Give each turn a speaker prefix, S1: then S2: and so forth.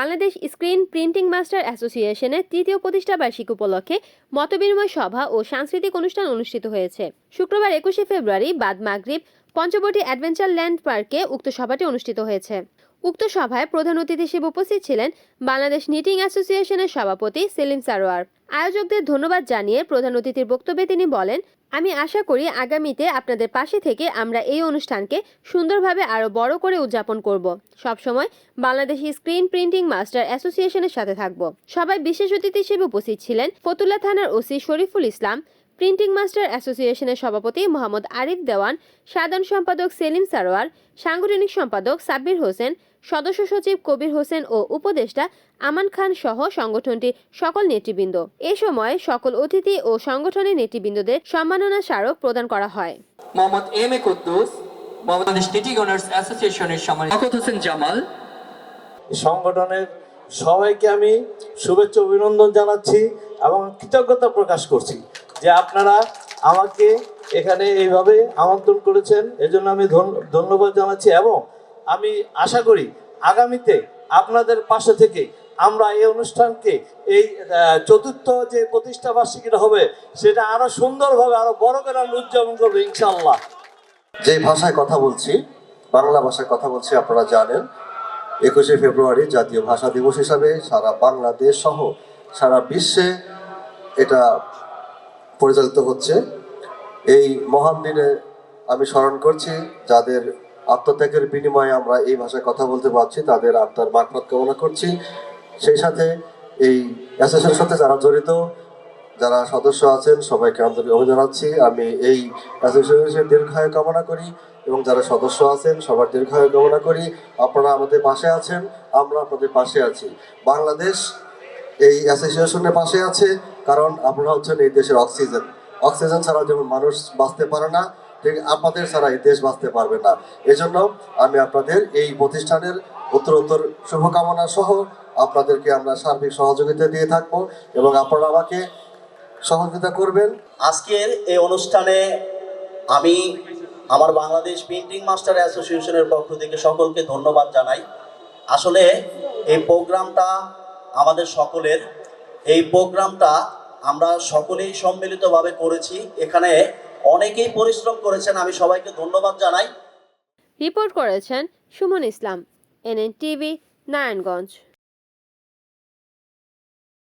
S1: Bangladesh screen printing master অ্যাসোসিয়েশনের তৃতীয় প্রতিষ্ঠাবার্ষিকী উপলক্ষে মতবিনিময় সভা ও সাংস্কৃতিক অনুষ্ঠান অনুষ্ঠিত হয়েছে। শুক্রবার একুশে ফেব্রুয়ারি বাদ মাগরিব পঞ্চবটি অ্যাডভেঞ্চার ল্যান্ড পার্কে উক্ত সভাটি অনুষ্ঠিত হয়েছে। উক্ত সভায় প্রধান অতিথি হিসেবে উপস্থিত ছিলেন বাংলাদেশ নিটিং অ্যাসোসিয়েশনের সভাপতি সেলিম সারোয়ার। আয়োজকদের ধন্যবাদ জানিয়ে প্রধান অতিথির বক্তব্যে তিনি বলেন আমি আশা করি আগামীতে আপনাদের পাশে থেকে আমরা এই অনুষ্ঠানকে সুন্দরভাবে আরও বড় করে উদযাপন করব। সবসময় বাংলাদেশি স্ক্রিন প্রিন্টিং মাস্টার অ্যাসোসিয়েশনের সাথে থাকব। সবাই বিশেষ অতিথি হিসেবে উপস্থিত ছিলেন ফতুল্লা থানার OC Shariful Islam, printing master অ্যাসোসিয়েশনের সভাপতি মোহাম্মদ আরিফ দেওয়ান, সাধারণ সম্পাদক সেলিম সারোয়ার, সাংগঠনিক সম্পাদক সাব্বির হোসেন সদস্য সচিব কবির হোসেন ও উপদেষ্টা আমান খান সহ সংগঠনটির সকল নেতৃবৃন্দ। এ সময় সকল অতিথি ও সংগঠনের নেতৃবৃন্দদের সম্মাননা স্মারক প্রদান করা হয়।
S2: Mohammad M A Kuddus Bangladesh TT owners অ্যাসোসিয়েশনের সম্মানিত হোসেন জামাল।
S3: সংগঠনের সবাইকে আমি শুভেচ্ছা অভিনন্দন জানাচ্ছি এবং কৃতজ্ঞতা প্রকাশ করছি যে আপনারা আমাকে এখানে এইভাবে আমন্ত্রণ করেছেন। এজন্য আমি ধন্য- ধন্যবাদ জানাচ্ছি এবং আমি আশা করি আগামীতে আপনাদের পাশে থেকে আমরা এই অনুষ্ঠানকে, এই চতুর্থ যে প্রতিষ্ঠা বার্ষিকীটা হবে, সেটা আরও সুন্দরভাবে, আরও বড় করে আমরা উদযাপন করব ইনশাল্লাহ
S4: যে ভাষায় কথা বলছি, বাংলা ভাষায় কথা বলছি আপনারা জানেন, একুশে ফেব্রুয়ারি জাতীয় ভাষা দিবস হিসাবে সারা বাংলাদেশ সহ সারা বিশ্বে এটা পরিচালিত হচ্ছে। এই মহান দিনে আমি স্মরণ করছি, যাদের আত্মত্যাগের বিনিময়ে আমরা এই ভাষায় কথা বলতে পারছি, তাদের আত্মার মাকফত কামনা করছি। সেই সাথে এই অ্যাসোসিয়েশনের সাথে যারা জড়িত, যারা সদস্য আছেন, সবাইকে আন্তরিক অভিনন্দন জানাচ্ছি। আমি এই অ্যাসোসিয়েশনের দীর্ঘায়ু কামনা করি এবং যারা সদস্য আছেন, সবার দীর্ঘায়ু কামনা করি। আপনারা আমাদের পাশে আছেন, আমরা আপনাদের পাশে আছি। বাংলাদেশ এই অ্যাসোসিয়েশনের পাশে আছে, কারণ আপনারা হচ্ছেন এই দেশের অক্সিজেন। অক্সিজেন ছাড়া যেমন মানুষ বাঁচতে পারে না, ঠিক আপনাদের ছাড়া এই দেশ বাঁচতে পারবে না। এজন্য আমি আপনাদের এই প্রতিষ্ঠানের উত্তরোত্তর শুভকামনা সহ আপনাদেরকে আমরা সার্বিক সহযোগিতা দিয়ে থাকব এবং আপনারা আমাকে সহযোগিতা করবেন।
S5: আজকের এই অনুষ্ঠানে আমি আমার বাংলাদেশ প্রিন্টিং মাস্টার অ্যাসোসিয়েশনের পক্ষ থেকে সকলকে ধন্যবাদ জানাই। আসলে এই প্রোগ্রামটা আমাদের সকলের, এই প্রোগ্রামটা আমরা সকলেই সম্মিলিতভাবে করেছি। এখানে অনেকেই পরিশ্রম করেছেন, আমি সবাইকে ধন্যবাদ জানাই।
S1: রিপোর্ট করেছেন সুমন ইসলাম এনএন টিভি নারায়ণগঞ্জ।